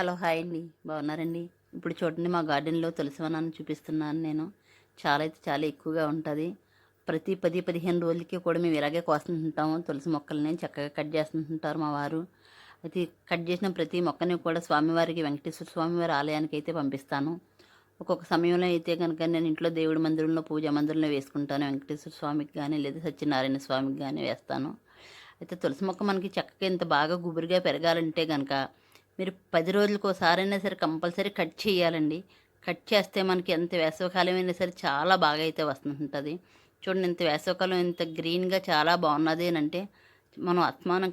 Hello hi అండి. బాగున్నారండి? ఇప్పుడు చూడండి మా గార్డెన్లో తులసి వనాన్ని చూపిస్తున్నాను నేను. చాలా అయితే చాలా ఎక్కువగా ఉంటుంది. ప్రతి పది పదిహేను రోజులకి కూడా మేము ఇలాగే కోస్తుంటాము తులసి మొక్కల్ని చక్కగా కట్ చేస్తుంటారు మా వారు. అయితే కట్ చేసిన ప్రతి మొక్కని కూడా స్వామివారికి వెంకటేశ్వర స్వామివారి ఆలయానికి అయితే పంపిస్తాను. ఒక్కొక్క సమయంలో అయితే కనుక నేను ఇంట్లో దేవుడి మందిరంలో పూజా మందిరంలో వేసుకుంటాను. వెంకటేశ్వర స్వామికి కానీ లేదా సత్యనారాయణ స్వామికి కానీ వేస్తాను. అయితే తులసి మొక్క మనకి చక్కగా ఇంత బాగా గుబురుగా పెరగాలంటే కనుక మీరు పది రోజులకు ఒకసారైనా సరే కంపల్సరీ కట్ చేయాలండి. కట్ చేస్తే మనకి ఎంత వేసవకాలం అయినా సరే చాలా బాగా అయితే వస్తుంటుంది. చూడండి ఇంత వేసవకాలం ఇంత గ్రీన్గా చాలా బాగున్నది అని అంటే మనం ఆత్మానం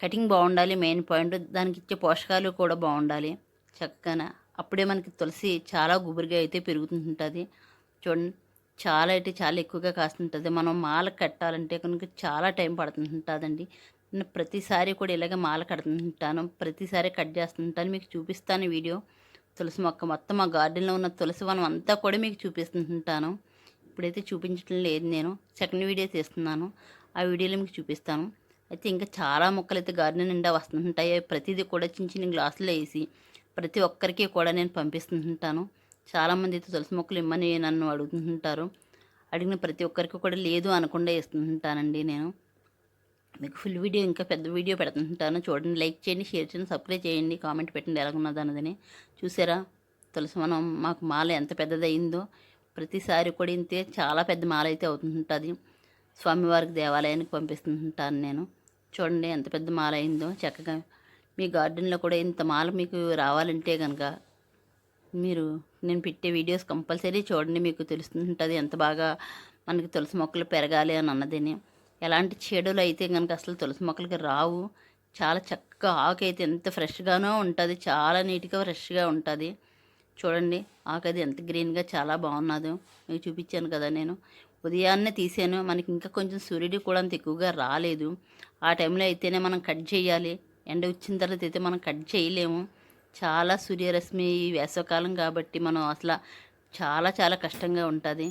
కటింగ్ బాగుండాలి మెయిన్ పాయింట్. దానికి ఇచ్చే పోషకాలు కూడా బాగుండాలి. చక్కగా అప్పుడే మనకి తులసి చాలా గుబురుగా అయితే పెరుగుతుంటుంది. చూడండి చాలా అయితే చాలా ఎక్కువగా కాస్తుంటుంది. మనం మాల కట్టాలంటే కనుక చాలా టైం పడుతుంటుందండి ప్రతిసారి కూడా ఇలాగే మాల కడుతుంటాను ప్రతిసారి కట్ చేస్తుంటాను మీకు చూపిస్తాను వీడియో. తులసి మొక్క మొత్తం మా గార్డెన్లో ఉన్న తులసి వనం అంతా కూడా మీకు చూపిస్తుంటాను. ఇప్పుడైతే చూపించడం లేదు నేను సెకండ్ వీడియో తీస్తున్నాను ఆ వీడియోలో మీకు చూపిస్తాను. అయితే ఇంకా చాలా మొక్కలు అయితే గార్డెన్ నిండా వస్తుంటాయి ప్రతిదీ కూడా చిన్న చిన్న గ్లాసులో వేసి ప్రతి ఒక్కరికి కూడా నేను పంపిస్తుంటాను. చాలామంది అయితే తులసి మొక్కలు ఇమ్మని నన్ను అడుగుతుంటారు. అడిగిన ప్రతి ఒక్కరికి కూడా లేదు అనకుండా ఇస్తుంటానండి నేను. మీకు ఫుల్ వీడియో ఇంకా పెద్ద వీడియో పెడుతుంటాను. చూడండి లైక్ చేయండి షేర్ చేయండి సబ్స్క్రైబ్ చేయండి కామెంట్ పెట్టండి ఎలాగున్నది అన్నదని. చూసారా? తులసి మనం మాకు మాల ఎంత పెద్దదయిందో. ప్రతిసారి కూడా ఇంతే చాలా పెద్ద మాల అయితే అవుతుంటుంది. స్వామివారికి దేవాలయానికి పంపిస్తుంటాను నేను. చూడండి ఎంత పెద్ద మాల అయిందో. చక్కగా మీ గార్డెన్లో కూడా ఇంత మాల మీకు రావాలంటే కనుక మీరు నేను పెట్టే వీడియోస్ కంపల్సరీ చూడండి మీకు తెలుస్తుంటుంది ఎంత బాగా మనకి తులసి మొక్కలు పెరగాలి అని అన్నదని. ఎలాంటి చెడులు అయితే కనుక అసలు తులసి మొక్కలకి రావు. చాలా చక్కగా ఆకు అయితే ఎంత ఫ్రెష్గానో ఉంటుంది. చాలా నీట్గా ఫ్రెష్గా ఉంటుంది. చూడండి ఆకు అది ఎంత గ్రీన్గా చాలా బాగున్నదో. మీకు చూపించాను కదా నేను. ఉదయాన్నే తీసాను. మనకి ఇంకా కొంచెం సూర్యుడు కూడా అంత ఎక్కువగా రాలేదు. ఆ టైంలో అయితేనే మనం కట్ చేయాలి. ఎండ వచ్చిన తర్వాత అయితే మనం కట్ చేయలేము. చాలా సూర్యరశ్మి వేసవకాలం కాబట్టి మనం అసలు చాలా చాలా కష్టంగా ఉంటుంది.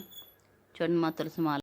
చూడండి మా తులసి మాల.